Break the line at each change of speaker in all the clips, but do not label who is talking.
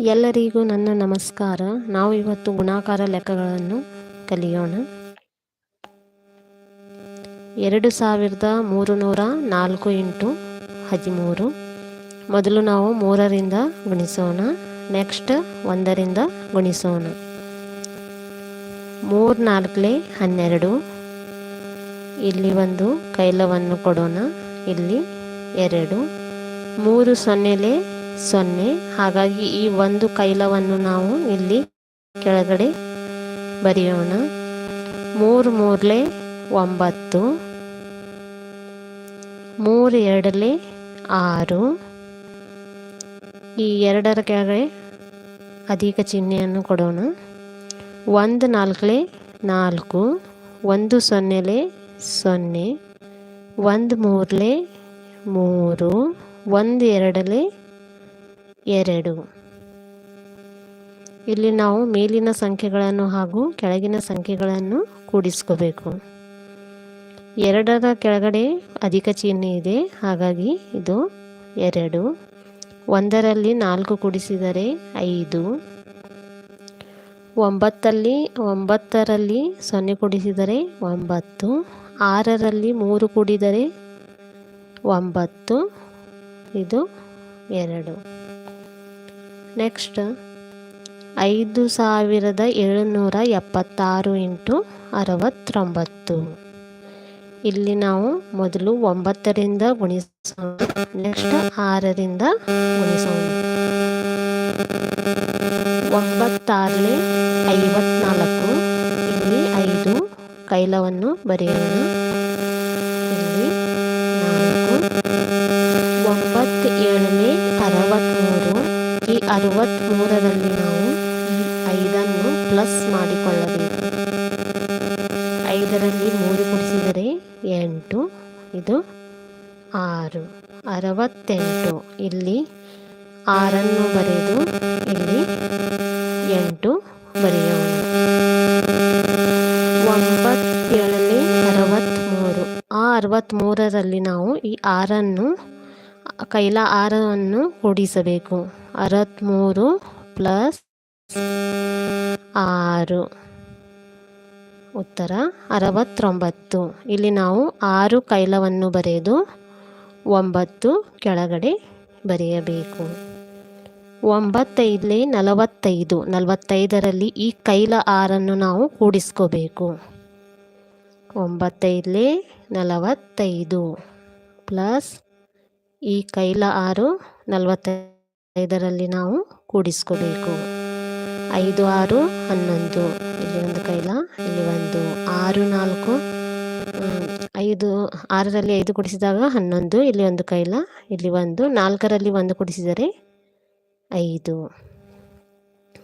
ಎಲ್ಲರಿಗೂ ನನ್ನ ನಮಸ್ಕಾರ. ನಾವು ಇವತ್ತು ಗುಣಾಕಾರ ಲೆಕ್ಕಗಳನ್ನು ಕಲಿಯೋಣ. ಎರಡು ಸಾವಿರದ ಮೂರು ನೂರ ನಾಲ್ಕು ಇಂಟು ಹದಿಮೂರು. ಮೊದಲು ನಾವು ಮೂರರಿಂದ ಗುಣಿಸೋಣ. ನೆಕ್ಸ್ಟ್ ಒಂದರಿಂದ ಗುಣಿಸೋಣ. ಮೂರು ನಾಲ್ಕಲೆ ಹನ್ನೆರಡು. ಇಲ್ಲಿ ಒಂದು ಕೈಲವನ್ನು ಕೊಡೋಣ. ಇಲ್ಲಿ ಎರಡು. ಮೂರು ಸೊನ್ನೆಲೆ ಸೊನ್ನೆ. ಹಾಗಾಗಿ ಈ ಒಂದು ಕೈಲವನ್ನು ನಾವು ಇಲ್ಲಿ ಕೆಳಗಡೆ ಬರೆಯೋಣ. ಮೂರು ಮೂರಲೆ ಒಂಬತ್ತು. ಮೂರು ಎರಡಲೆ ಆರು. ಈ ಎರಡರ ಕೆಳಗಡೆ ಅಧಿಕ ಚಿಹ್ನೆಯನ್ನು ಕೊಡೋಣ. ಒಂದು ನಾಲ್ಕಲೆ ನಾಲ್ಕು. ಒಂದು ಸೊನ್ನೆಲೆ ಸೊನ್ನೆ. ಒಂದು ಮೂರಲೆ ಮೂರು. ಒಂದು ಎರಡಲೆ ಎರಡು. ಇಲ್ಲಿ ನಾವು ಮೇಲಿನ ಸಂಖ್ಯೆಗಳನ್ನು ಹಾಗೂ ಕೆಳಗಿನ ಸಂಖ್ಯೆಗಳನ್ನು ಕೂಡಿಸ್ಕೋಬೇಕು. ಎರಡರ ಕೆಳಗಡೆ ಅಧಿಕ ಚಿಹ್ನೆ ಇದೆ, ಹಾಗಾಗಿ ಇದು ಎರಡು. ಒಂದರಲ್ಲಿ ನಾಲ್ಕು ಕೂಡಿಸಿದರೆ ಐದು. ಒಂಬತ್ತಲ್ಲಿ, ಒಂಬತ್ತರಲ್ಲಿ ಸೊನ್ನೆ ಕೂಡಿಸಿದರೆ ಒಂಬತ್ತು. ಆರರಲ್ಲಿ ಮೂರು ಕೂಡಿದರೆ ಒಂಬತ್ತು. ಇದು ಎರಡು. ನೆಕ್ಸ್ಟ್ ಐದು ಸಾವಿರದ ಏಳುನೂರ ಎಪ್ಪತ್ತಾರು ಇಂಟು ಅರವತ್ತೊಂಬತ್ತು. ಇಲ್ಲಿ ನಾವು ಮೊದಲು ಒಂಬತ್ತರಿಂದ ಗುಣಿಸೋಣ. ನೆಕ್ಸ್ಟ್ ಆರರಿಂದ ಗುಣಿಸೋಣ. ಒಂಬತ್ತಾರಲೆ ಐವತ್ನಾಲ್ಕು. ಇಲ್ಲಿ ಐದು ಕೈಲವನ್ನು ಬರೆಯೋಣ. ಇಲ್ಲಿ ನಾಲ್ಕು. ಅರವತ್ತ್ಮೂರರಲ್ಲಿ ನಾವು ಈ ಐದನ್ನು ಪ್ಲಸ್ ಮಾಡಿಕೊಳ್ಳಬೇಕು. ಐದರಲ್ಲಿ ಮೂರು ಕೊಡಿಸಿದರೆ ಎಂಟು, ಇದು ಆರು. ಅರವತ್ತೆಂಟು, ಇಲ್ಲಿ ಆರನ್ನು ಬರೆದು ಇಲ್ಲಿ ಎಂಟು ಬರೆಯೋಣ. ಒಂಬತ್ತೇಳನೇ ಅರವತ್ತ್ಮೂರು ಆ ಅರವತ್ತ್ಮೂರರಲ್ಲಿ ನಾವು ಈ ಆರನ್ನು, ಕೈಲ ಆರನ್ನು ಕೂಡಿಸಬೇಕು. ಅರವತ್ತ್ಮೂರು ಪ್ಲಸ್ ಆರು. ಉತ್ತರ, ಅರವತ್ತೊಂಬತ್ತು. ಇಲ್ಲಿ ನಾವು ಆರು ಕೈಲವನ್ನು ಬರೆದು ಒಂಬತ್ತು ಕೆಳಗಡೆ ಬರೆಯಬೇಕು. ಒಂಬತ್ತೈದಲೇ ನಲವತ್ತೈದು. ನಲವತ್ತೈದರಲ್ಲಿ ಈ ಕೈಲ ಆರನ್ನು ನಾವು ಕೂಡಿಸ್ಕೋಬೇಕು. ಒಂಬತ್ತೈದಲೇ ನಲವತ್ತೈದು ಪ್ಲಸ್ ಈ ಕೈಲ ಆರು ನಲವತ್ತೈದರಲ್ಲಿ ನಾವು ಕೂಡಿಸ್ಕೋಬೇಕು. ಐದು, ಆರು, ಹನ್ನೊಂದು. ಇಲ್ಲಿ ಒಂದು ಕೈಲ, ಇಲ್ಲಿ ಒಂದು. ಆರು, ನಾಲ್ಕು. ಐದು, ಆರರಲ್ಲಿ ಐದು ಕುಡಿಸಿದಾಗ ಹನ್ನೊಂದು. ಇಲ್ಲಿ ಒಂದು ಕೈಲ, ಇಲ್ಲಿ ಒಂದು. ನಾಲ್ಕರಲ್ಲಿ ಒಂದು ಕುಡಿಸಿದರೆ ಐದು.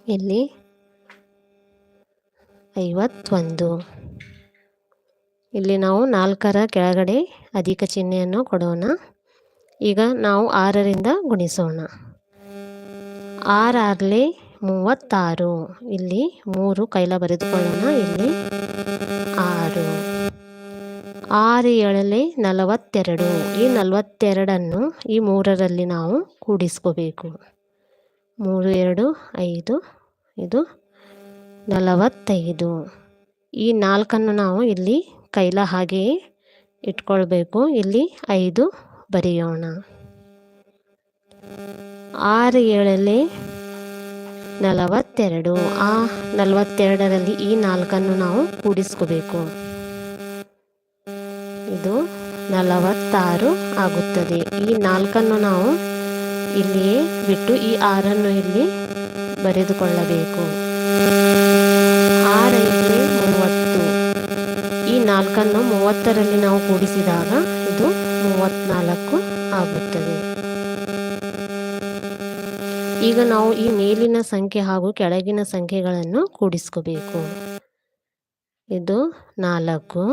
ಇಲ್ಲಿ ಐವತ್ತೊಂದು. ಇಲ್ಲಿ ನಾವು ನಾಲ್ಕರ ಕೆಳಗಡೆ ಅಧಿಕ ಚಿಹ್ನೆಯನ್ನು ಕೊಡೋಣ. ಈಗ ನಾವು ಆರರಿಂದ ಗುಣಿಸೋಣ. ಆರಾರಲೆ ಮೂವತ್ತಾರು. ಇಲ್ಲಿ ಮೂರು ಕೈಲ ಬರೆದುಕೊಳ್ಳೋಣ. ಇಲ್ಲಿ ಆರು. ಆರು ಏಳಲ್ಲಿ ನಲವತ್ತೆರಡು. ಈ ನಲವತ್ತೆರಡನ್ನು ಈ ಮೂರರಲ್ಲಿ ನಾವು ಕೂಡಿಸ್ಕೋಬೇಕು. ಮೂರು, ಎರಡು, ಐದು, ಇದು ನಲವತ್ತೈದು. ಈ ನಾಲ್ಕನ್ನು ನಾವು ಇಲ್ಲಿ ಕೈಲ ಹಾಗೆಯೇ ಇಟ್ಕೊಳ್ಬೇಕು. ಇಲ್ಲಿ ಐದು ಬರೆಯೋಣ. ಆರು ಏಳಲ್ಲಿ ನಲವತ್ತೆರಡು. ಆ ನಲವತ್ತೆರಡರಲ್ಲಿ ಈ ನಾಲ್ಕನ್ನು ನಾವು ಕೂಡಿಸ್ಕೋಬೇಕು. ಇದು ನಲವತ್ತಾರು ಆಗುತ್ತದೆ. ಈ ನಾಲ್ಕನ್ನು ನಾವು ಇಲ್ಲಿಯೇ ಬಿಟ್ಟು ಈ ಆರನ್ನು ಇಲ್ಲಿ ಬರೆದುಕೊಳ್ಳಬೇಕು. ಆರೈದಲೇ ಮೂವತ್ತು. ಈ ನಾಲ್ಕನ್ನು ಮೂವತ್ತರಲ್ಲಿ ನಾವು ಕೂಡಿಸಿದಾಗ ಇದು ಮೂವತ್ತ್ನಾಲ್ಕು ಆಗುತ್ತದೆ. ಈಗ ನಾವು ಈ ಮೇಲಿನ ಸಂಖ್ಯೆ ಹಾಗೂ ಕೆಳಗಿನ ಸಂಖ್ಯೆಗಳನ್ನು ಕೂಡಿಸ್ಕೋಬೇಕು. ಇದು ನಾಲ್ಕು.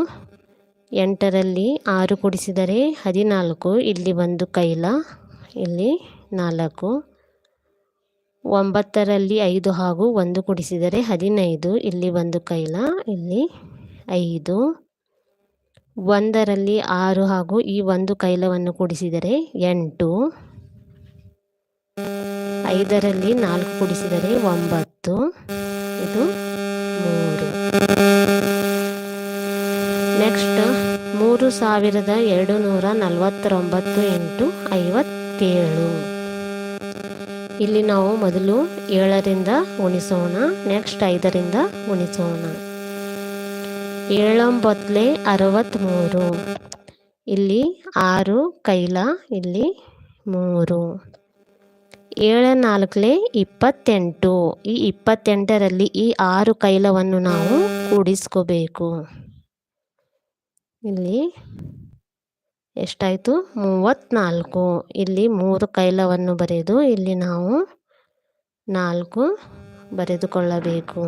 ಎಂಟರಲ್ಲಿ ಆರು ಕೂಡಿಸಿದರೆ ಹದಿನಾಲ್ಕು, ಇಲ್ಲಿ ಒಂದು ಕೈಲ, ಇಲ್ಲಿ ನಾಲ್ಕು. ಒಂಬತ್ತರಲ್ಲಿ ಐದು ಹಾಗೂ ಒಂದು ಕೂಡಿಸಿದರೆ ಹದಿನೈದು, ಇಲ್ಲಿ ಒಂದು ಕೈಲ, ಇಲ್ಲಿ ಐದು. ಒಂದರಲ್ಲಿ ಆರು ಹಾಗೂ ಈ ಒಂದು ಕೈಲವನ್ನು ಕೂಡಿಸಿದರೆ ಎಂಟು. ಐದರಲ್ಲಿ ನಾಲ್ಕು ಕೂಡಿಸಿದರೆ ಒಂಬತ್ತು, ಇದು ಮೂರು. ನೆಕ್ಸ್ಟ್, ಮೂರು ಸಾವಿರದ ಎರಡು ನೂರ ನಲವತ್ತೊಂಬತ್ತು ಎಂಟು ಐವತ್ತೇಳು. ಇಲ್ಲಿ ನಾವು ಮೊದಲು ಏಳರಿಂದ ಉಣಿಸೋಣ, ನೆಕ್ಸ್ಟ್ ಐದರಿಂದ ಉಣಿಸೋಣ. ಏಳೊಂಬತ್ತಲೆ ಅರವತ್ತ್ಮೂರು ಇಲ್ಲಿ ಆರು, ಕೈಲ, ಇಲ್ಲಿ ಮೂರು. ಏಳ ನಾಲ್ಕಲೆ ಇಪ್ಪತ್ತೆಂಟು. ಈ ಇಪ್ಪತ್ತೆಂಟರಲ್ಲಿ ಈ ಆರು ಕೈಲವನ್ನು ನಾವು ಕೂಡಿಸ್ಕೋಬೇಕು. ಇಲ್ಲಿ ಎಷ್ಟಾಯಿತು? ಮೂವತ್ತ್ನಾಲ್ಕು. ಇಲ್ಲಿ ಮೂರು ಕೈಲವನ್ನು ಬರೆದು ಇಲ್ಲಿ ನಾವು ನಾಲ್ಕು ಬರೆದುಕೊಳ್ಳಬೇಕು.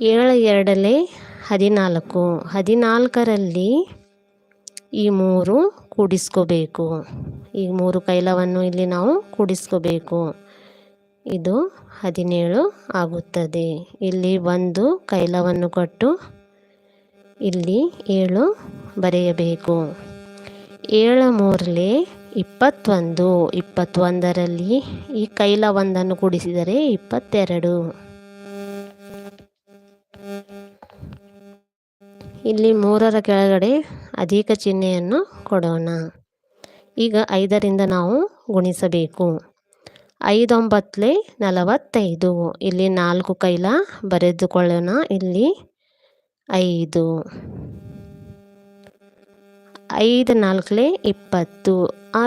ಏಳು ಎರಡಲೇ ಹದಿನಾಲ್ಕು. ಹದಿನಾಲ್ಕರಲ್ಲಿ ಈ ಮೂರು ಕೂಡಿಸ್ಕೋಬೇಕು. ಈ ಮೂರು ಕೈಲವನ್ನು ಇಲ್ಲಿ ನಾವು ಕೂಡಿಸ್ಕೋಬೇಕು. ಇದು ಹದಿನೇಳು ಆಗುತ್ತದೆ. ಇಲ್ಲಿ ಒಂದು ಕೈಲವನ್ನು ಕೊಟ್ಟು ಇಲ್ಲಿ ಏಳು ಬರೆಯಬೇಕು. ಏಳು ಮೂರಲೆ ಇಪ್ಪತ್ತೊಂದು. ಇಪ್ಪತ್ತೊಂದರಲ್ಲಿ ಈ ಕೈಲ ಒಂದನ್ನು ಕೂಡಿಸಿದರೆ ಇಪ್ಪತ್ತೆರಡು. ಇಲ್ಲಿ ಮೂರರ ಕೆಳಗಡೆ ಅಧಿಕ ಚಿಹ್ನೆಯನ್ನು ಕೊಡೋಣ. ಈಗ ಐದರಿಂದ ನಾವು ಗುಣಿಸಬೇಕು. ಐದೊಂಬತ್ತಲೆ ನಲವತ್ತೈದು. ಇಲ್ಲಿ ನಾಲ್ಕು ಕೈಲ ಬರೆದುಕೊಳ್ಳೋಣ. ಇಲ್ಲಿ ಐದು. ಐದು ನಾಲ್ಕಲೆ ಇಪ್ಪತ್ತು. ಆ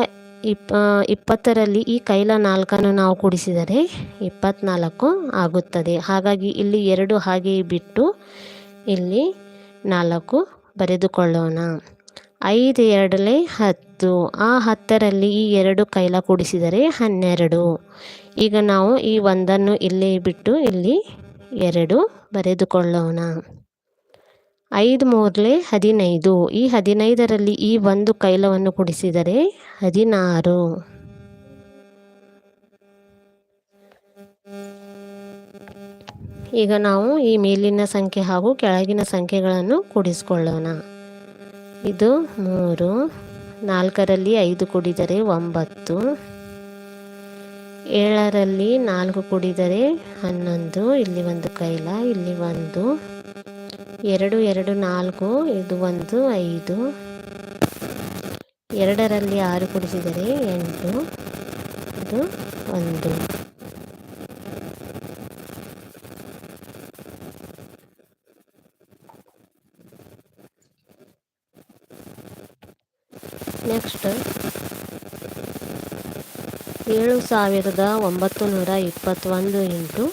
ಇಪ್ಪ ಇಪ್ಪತ್ತರಲ್ಲಿ ಈ ಕೈಲ ನಾಲ್ಕನ್ನು ನಾವು ಕೂಡಿಸಿದರೆ ಇಪ್ಪತ್ತ್ನಾಲ್ಕು ಆಗುತ್ತದೆ. ಹಾಗಾಗಿ ಇಲ್ಲಿ ಎರಡು ಹಾಗೆ ಬಿಟ್ಟು ಇಲ್ಲಿ ನಾಲ್ಕು ಬರೆದುಕೊಳ್ಳೋಣ. ಐದು ಎರಡಲೇ ಹತ್ತು. ಆ ಹತ್ತರಲ್ಲಿ ಈ ಎರಡು ಕೈಲ ಕೂಡಿಸಿದರೆ ಹನ್ನೆರಡು. ಈಗ ನಾವು ಈ ಒಂದನ್ನು ಇಲ್ಲಿ ಬಿಟ್ಟು ಇಲ್ಲಿ ಎರಡು ಬರೆದುಕೊಳ್ಳೋಣ. ಐದು ಮೂರಲೆ ಹದಿನೈದು. ಈ ಹದಿನೈದರಲ್ಲಿ ಈ ಒಂದು ಕೈಲವನ್ನು ಕೂಡಿಸಿದರೆ ಹದಿನಾರು. ಈಗ ನಾವು ಈ ಮೇಲಿನ ಸಂಖ್ಯೆ ಹಾಗೂ ಕೆಳಗಿನ ಸಂಖ್ಯೆಗಳನ್ನು ಕೂಡಿಸ್ಕೊಳ್ಳೋಣ. ಇದು ಮೂರು, ನಾಲ್ಕರಲ್ಲಿ ಐದು ಕೂಡಿದರೆ ಒಂಬತ್ತು, ಏಳರಲ್ಲಿ ನಾಲ್ಕು ಕೂಡಿದರೆ ಹನ್ನೊಂದು, ಇಲ್ಲಿ ಒಂದು ಕೈಲ, ಇಲ್ಲಿ ಒಂದು, ಎರಡು ಎರಡು, ನಾಲ್ಕು, ಇದು ಒಂದು, ಐದು, ಎರಡರಲ್ಲಿ ಆರು ಕೂಡಿಸಿದರೆ ಎಂಟು, ಇದು ಒಂದು. ನೆಕ್ಸ್ಟ್ ಏಳು ಸಾವಿರದ ಒಂಬತ್ತು ನೂರ ಇಪ್ಪತ್ತೊಂದು ಇಂಟು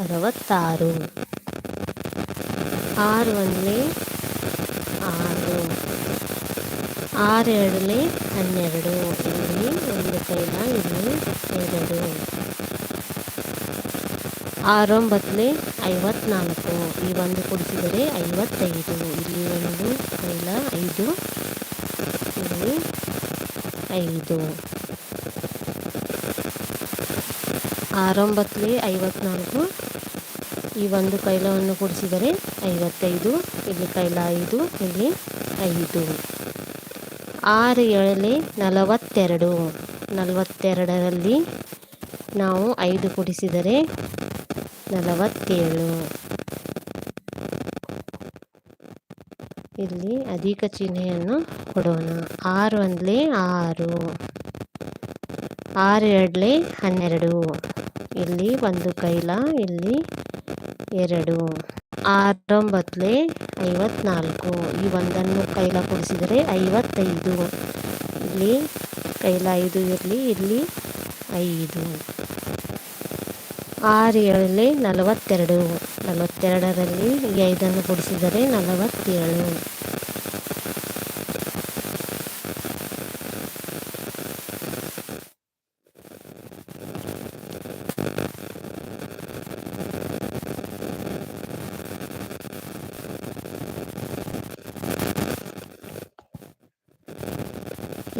ಅರವತ್ತಾರು. ಆರು ಒಂದಲೇ ಆರು. ಆರೆರಡಲೆ ಹನ್ನೆರಡು. ಇಲ್ಲಿ ಒಂದು ಕೈಲ ಇಲ್ಲಿ ಎರಡು. ಆರೊಂಬತ್ತಲೇ ಐವತ್ನಾಲ್ಕು. ಈ ಒಂದು ಕೊಡಿಸಿದರೆ ಐವತ್ತೈದು. ಇಲ್ಲಿ ಒಂದು ಕೈಲ ಐದು. ಐದು. ಆರೊಂಬತ್ತಲೇ ಐವತ್ನಾಲ್ಕು. ಈ ಒಂದು ಕೈಲವನ್ನು ಕೂಡಿಸಿದರೆ ಐವತ್ತೈದು, ಇಲ್ಲಿ ಕೈಲ ಐದು, ಇಲ್ಲಿ ಐದು. ಆರು ಏಳಲೆ ನಲವತ್ತೆರಡು. ನಲವತ್ತೆರಡರಲ್ಲಿ ನಾವು ಐದು ಕೂಡಿಸಿದರೆ ನಲವತ್ತೇಳು. ಇಲ್ಲಿ ಅಧಿಕ ಚಿಹ್ನೆಯನ್ನು ಕೊಡೋಣ. ಆರು ಒಂದಲೇ ಆರು ಆರು ಹನ್ನೆರಡು, ಇಲ್ಲಿ ಒಂದು ಕೈಲ, ಇಲ್ಲಿ ಎರಡು ಆರೊಂಬತ್ತಲೆ ಐವತ್ನಾಲ್ಕು. ಈ ಒಂದನ್ನು ಕೈಲ ಕೊಡಿಸಿದರೆ ಐವತ್ತೈದು. ಇಲ್ಲಿ ಕೈಲ ಐದು ಇರಲಿ, ಇಲ್ಲಿ ಐದು. ಆರು ಏಳಲೆ ನಲವತ್ತೆರಡು, ನಲವತ್ತೆರಡರಲ್ಲಿ ಈ ಐದನ್ನು ಕೊಡಿಸಿದರೆ ನಲವತ್ತೇಳು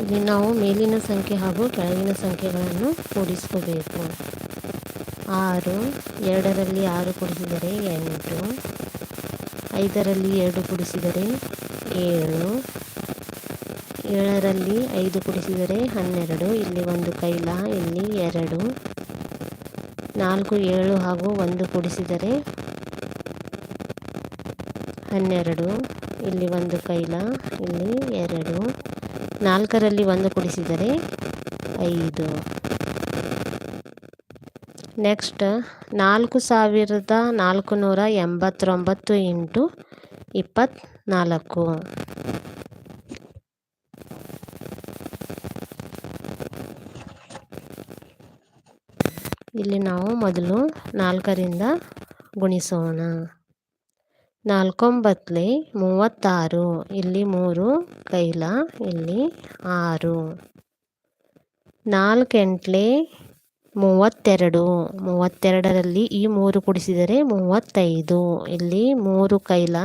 ಇಲ್ಲಿ ನಾವು ಮೇಲಿನ ಸಂಖ್ಯೆ ಹಾಗೂ ಕೆಳಗಿನ ಸಂಖ್ಯೆಗಳನ್ನು ಕೂಡಿಸ್ಕೋಬೇಕು. ಆರು, ಎರಡರಲ್ಲಿ ಆರು ಕೂಡಿಸಿದರೆ ಎಂಟು, ಐದರಲ್ಲಿ ಎರಡು ಕೂಡಿಸಿದರೆ ಏಳು, ಏಳರಲ್ಲಿ ಐದು ಕೂಡಿಸಿದರೆ ಹನ್ನೆರಡು, ಇಲ್ಲಿ ಒಂದು ಕೈಲ, ಇಲ್ಲಿ ಎರಡು, ನಾಲ್ಕು, ಏಳು ಹಾಗೂ ಒಂದು ಕೂಡಿಸಿದರೆ ಹನ್ನೆರಡು, ಇಲ್ಲಿ ಒಂದು ಕೈಲ, ಇಲ್ಲಿ ಎರಡು ನಾಲ್ಕರಲ್ಲಿ ಒಂದು ಕೂಡಿಸಿದರೆ ಐದು. ನೆಕ್ಸ್ಟ್ ನಾಲ್ಕು ಸಾವಿರದ ನಾಲ್ಕು ನೂರ ಎಂಬತ್ತೊಂಬತ್ತು ಇಂಟು ಇಪ್ಪತ್ತ್ನಾಲ್ಕು ಇಲ್ಲಿ ನಾವು ಮೊದಲು ನಾಲ್ಕರಿಂದ ಗುಣಿಸೋಣ. ನಾಲ್ಕೊಂಬತ್ತಲೆ ಮೂವತ್ತಾರು, ಇಲ್ಲಿ ಮೂರು ಕೈಲ ಇಲ್ಲಿ ಆರು. ನಾಲ್ಕೆಂಟ್ಲೆ ಮೂವತ್ತೆರಡು, ಮೂವತ್ತೆರಡರಲ್ಲಿ ಈ ಮೂರು ಕುಡಿಸಿದರೆ ಮೂವತ್ತೈದು, ಇಲ್ಲಿ ಮೂರು ಕೈಲ,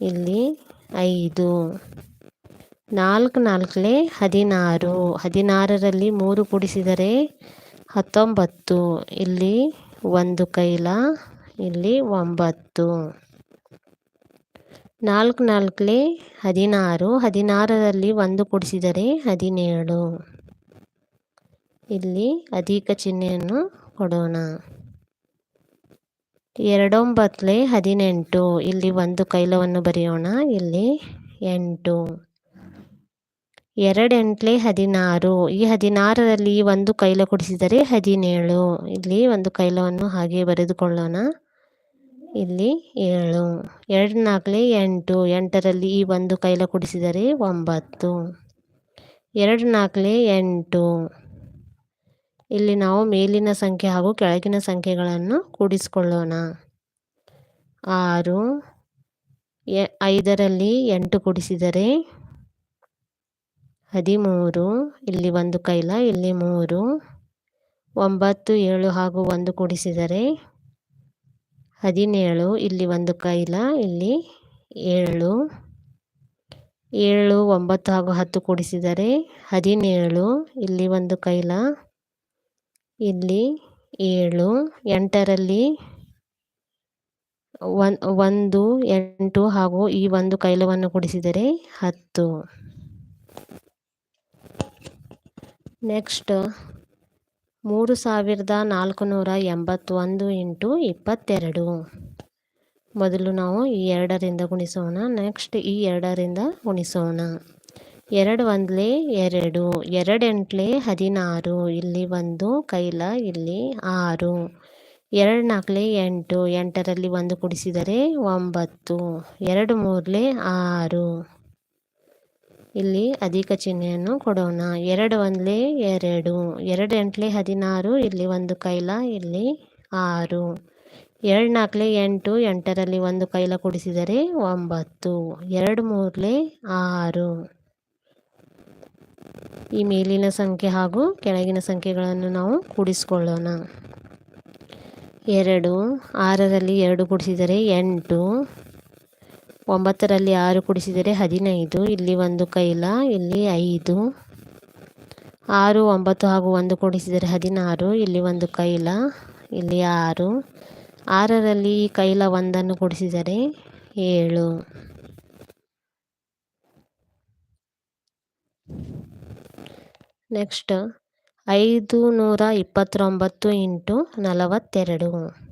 ಇಲ್ಲಿ ಐದು. ನಾಲ್ಕು ನಾಲ್ಕಲೆ ಹದಿನಾರು, ಹದಿನಾರರಲ್ಲಿ ಮೂರು ಕುಡಿಸಿದರೆ ಹತ್ತೊಂಬತ್ತು, ಇಲ್ಲಿ ಒಂದು ಕೈಲ ಇಲ್ಲಿ ಒಂಬತ್ತು. ನಾಲ್ಕು ನಾಲ್ಕಲೆ ಹದಿನಾರು. ಹದಿನಾರರಲ್ಲಿ ಒಂದು ಕೊಡಿಸಿದರೆ ಹದಿನೇಳು. ಇಲ್ಲಿ ಅಧಿಕ ಚಿಹ್ನೆಯನ್ನು ಕೊಡೋಣ. ಎರಡೊಂಬತ್ತಲೆ ಹದಿನೆಂಟು. ಇಲ್ಲಿ ಒಂದು ಕೈಲವನ್ನು ಬರೆಯೋಣ. ಇಲ್ಲಿ ಎಂಟು. ಎರಡೆಂಟ್ಲೆ ಹದಿನಾರು. ಈ ಹದಿನಾರರಲ್ಲಿ ಒಂದು ಕೈಲ ಕೊಡಿಸಿದರೆ ಹದಿನೇಳು. ಇಲ್ಲಿ ಒಂದು ಕೈಲವನ್ನು ಹಾಗೆ ಬರೆದುಕೊಳ್ಳೋಣ. ಇಲ್ಲಿ ಏಳು. ಎರಡು ನಾಲ್ಕಲಿ ಎಂಟು. ಎಂಟರಲ್ಲಿ ಈ ಒಂದು ಕೈಲ ಕುಡಿಸಿದರೆ ಒಂಬತ್ತು. ಎರಡು ನಾಲ್ಕಲಿ ಎಂಟು. ಇಲ್ಲಿ ನಾವು ಮೇಲಿನ ಸಂಖ್ಯೆ ಹಾಗೂ ಕೆಳಗಿನ ಸಂಖ್ಯೆಗಳನ್ನು ಕೂಡಿಸಿಕೊಳ್ಳೋಣ. ಆರು. ಐದರಲ್ಲಿ ಎಂಟು ಕೂಡಿಸಿದರೆ ಹದಿಮೂರು. ಇಲ್ಲಿ ಒಂದು ಕೈಲ, ಇಲ್ಲಿ ಮೂರು. ಒಂಬತ್ತು, ಏಳು ಹಾಗೂ ಒಂದು ಕೂಡಿಸಿದರೆ ಹದಿನೇಳು, ಇಲ್ಲಿ ಒಂದು ಕೈಲ, ಇಲ್ಲಿ ಏಳು. ಏಳು, ಒಂಬತ್ತು ಹಾಗೂ ಹತ್ತು ಕೂಡಿಸಿದರೆ ಹದಿನೇಳು, ಇಲ್ಲಿ ಒಂದು ಕೈಲ, ಇಲ್ಲಿ ಏಳು. ಎಂಟರಲ್ಲಿ ಒಂದು, ಎಂಟು ಹಾಗೂ ಈ ಒಂದು ಕೈಲವನ್ನು ಕೂಡಿಸಿದರೆ ಹತ್ತು. ನೆಕ್ಸ್ಟ್ ಮೂರು ಸಾವಿರದ ನಾಲ್ಕು ನೂರ ಎಂಬತ್ತೊಂದು ಇಂಟು ಇಪ್ಪತ್ತೆರಡು. ಮೊದಲು ನಾವು ಈ ಎರಡರಿಂದ ಗುಣಿಸೋಣ, ನೆಕ್ಸ್ಟ್ ಈ ಎರಡರಿಂದ ಗುಣಿಸೋಣ. ಎರಡು ಒಂದ್ಲೆ ಎರಡು, ಎರಡೆಂಟ್ಲೆ ಹದಿನಾರು, ಇಲ್ಲಿ ಒಂದು, ಕೈಲ ಇಲ್ಲಿ ಆರು. ಎರಡು ನಾಲ್ಕಲೆ ಎಂಟು, ಎಂಟರಲ್ಲಿ ಒಂದು ಕುಡಿಸಿದರೆ ಒಂಬತ್ತು. ಎರಡು ಮೂರಲೆ ಆರು. ಇಲ್ಲಿ ಅಧಿಕ ಚಿಹ್ನೆಯನ್ನು ಕೊಡೋಣ. ಎರಡು ಒಂದ್ಲೆ ಎರಡು ಎರಡು ಎಂಟ್ಲೆ ಹದಿನಾರು, ಇಲ್ಲಿ ಒಂದು ಕೈಲ, ಇಲ್ಲಿ ಆರು. ಎರಡು ನಾಲ್ಕಲೆ ಎಂಟು, ಎಂಟರಲ್ಲಿ ಒಂದು ಕೈಲ ಕೊಡಿಸಿದರೆ ಒಂಬತ್ತು. ಎರಡು ಮೂರಲೆ ಆರು. ಈ ಮೇಲಿನ ಸಂಖ್ಯೆ ಹಾಗೂ ಕೆಳಗಿನ ಸಂಖ್ಯೆಗಳನ್ನು ನಾವು ಕೂಡಿಸ್ಕೊಳ್ಳೋಣ. ಎರಡು, ಆರರಲ್ಲಿ ಎರಡು ಕೂಡಿಸಿದರೆ ಎಂಟು. ಒಂಬತ್ತರಲ್ಲಿ ಆರು ಕೂಡಿಸಿದರೆ ಹದಿನೈದು, ಇಲ್ಲಿ ಒಂದು ಕೈಲ, ಇಲ್ಲಿ ಐದು. ಆರು, ಒಂಬತ್ತು ಹಾಗೂ ಒಂದು ಕೂಡಿಸಿದರೆ ಹದಿನಾರು, ಇಲ್ಲಿ ಒಂದು ಕೈಲ, ಇಲ್ಲಿ ಆರು. ಆರರಲ್ಲಿ ಈ ಕೈಲ ಒಂದನ್ನು ಕೂಡಿಸಿದರೆ ಏಳು. ನೆಕ್ಸ್ಟ್, ಐದು ನೂರ ಇಪ್ಪತ್ತೊಂಬತ್ತು ಇಂಟು ನಲವತ್ತೆರಡು.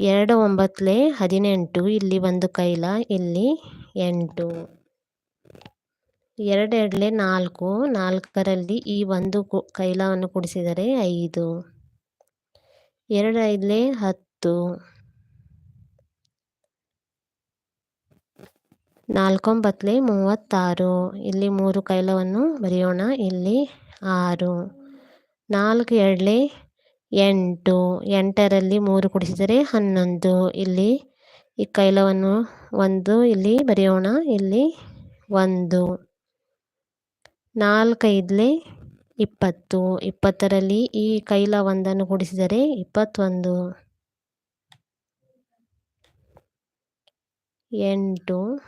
ಎರಡು ಒಂಬತ್ತಲೆ ಹದಿನೆಂಟು, ಇಲ್ಲಿ ಒಂದು ಕೈಲ, ಇಲ್ಲಿ ಎಂಟು. ಎರಡೆರಡಲೆ ನಾಲ್ಕು, ನಾಲ್ಕರಲ್ಲಿ ಈ ಒಂದು ಕೈಲವನ್ನು ಕೂಡಿಸಿದರೆ ಐದು. ಎರಡು ಹತ್ತು. ನಾಲ್ಕೊಂಬತ್ತಲೆ ಮೂವತ್ತಾರು. ಇಲ್ಲಿ ಮೂರು ಕೈಲವನ್ನು ಬರೆಯೋಣ, ಇಲ್ಲಿ ಆರು. ನಾಲ್ಕು ಎರಡಲೆ ಎಂಟು, ಎಂಟರಲ್ಲಿ ಮೂರು ಕುಡಿಸಿದರೆ ಹನ್ನೊಂದು. ಇಲ್ಲಿ ಈ ಕೈಲವನ್ನು ಒಂದು, ಇಲ್ಲಿ ಬರೆಯೋಣ. ಇಲ್ಲಿ ಒಂದು. ನಾಲ್ಕೈದಲೆ ಇಪ್ಪತ್ತು. ಇಪ್ಪತ್ತರಲ್ಲಿ ಈ ಕೈಲ ಒಂದನ್ನು ಕೂಡಿಸಿದರೆ ಇಪ್ಪತ್ತೊಂದು. ಎಂಟು.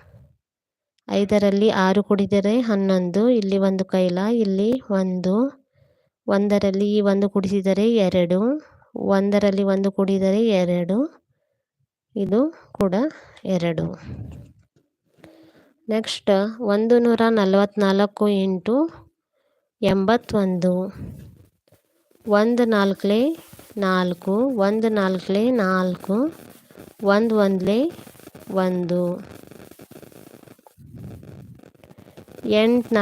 ಐದರಲ್ಲಿ ಆರು ಕುಡಿದರೆ ಹನ್ನೊಂದು. ಇಲ್ಲಿ ಒಂದು ಕೈಲ, ಇಲ್ಲಿ ಒಂದು. ಒಂದರಲ್ಲಿ ಒಂದು ಕೂಡಿಸಿದರೆ ಎರಡು, ಒಂದರಲ್ಲಿ ಒಂದು ಕೂಡಿದರೆ ಎರಡು, ಇದು ಕೂಡ ಎರಡು. ನೆಕ್ಸ್ಟ್ ಒಂದು ನೂರ ನಲವತ್ತ್ನಾಲ್ಕು ಇಂಟು ಎಂಬತ್ತೊಂದು. ಒಂದು ನಾಲ್ಕಲೇ ನಾಲ್ಕು ಒಂದು ನಾಲ್ಕಲೇ ನಾಲ್ಕು ಒಂದು ಒಂದಲೇ ಒಂದು. ಎಂಟು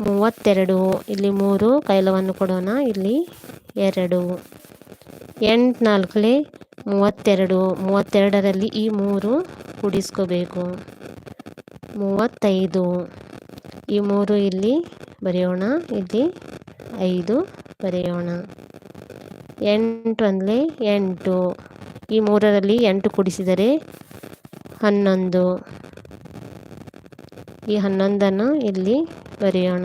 ಮೂವತ್ತೆರಡು. ಇಲ್ಲಿ ಮೂರು, ಕೈಲವನ್ನು ಕೊಡೋಣ. ಇಲ್ಲಿ ಎರಡು. ಎಂಟು ನಾಲ್ಕಲಿ ಮೂವತ್ತೆರಡು. ಮೂವತ್ತೆರಡರಲ್ಲಿ ಈ ಮೂರು ಕುಡಿಸ್ಕೋಬೇಕು. ಮೂವತ್ತೈದು. ಈ ಮೂರು ಇಲ್ಲಿ ಬರೆಯೋಣ. ಇಲ್ಲಿ ಐದು ಬರೆಯೋಣ. ಎಂಟು ಒಂದಲೇ ಎಂಟು. ಈ ಮೂರರಲ್ಲಿ ಎಂಟು ಕೂಡಿಸಿದರೆ ಹನ್ನೊಂದು. ಈ ಹನ್ನೊಂದನ್ನು ಇಲ್ಲಿ ಬರೆಯೋಣ.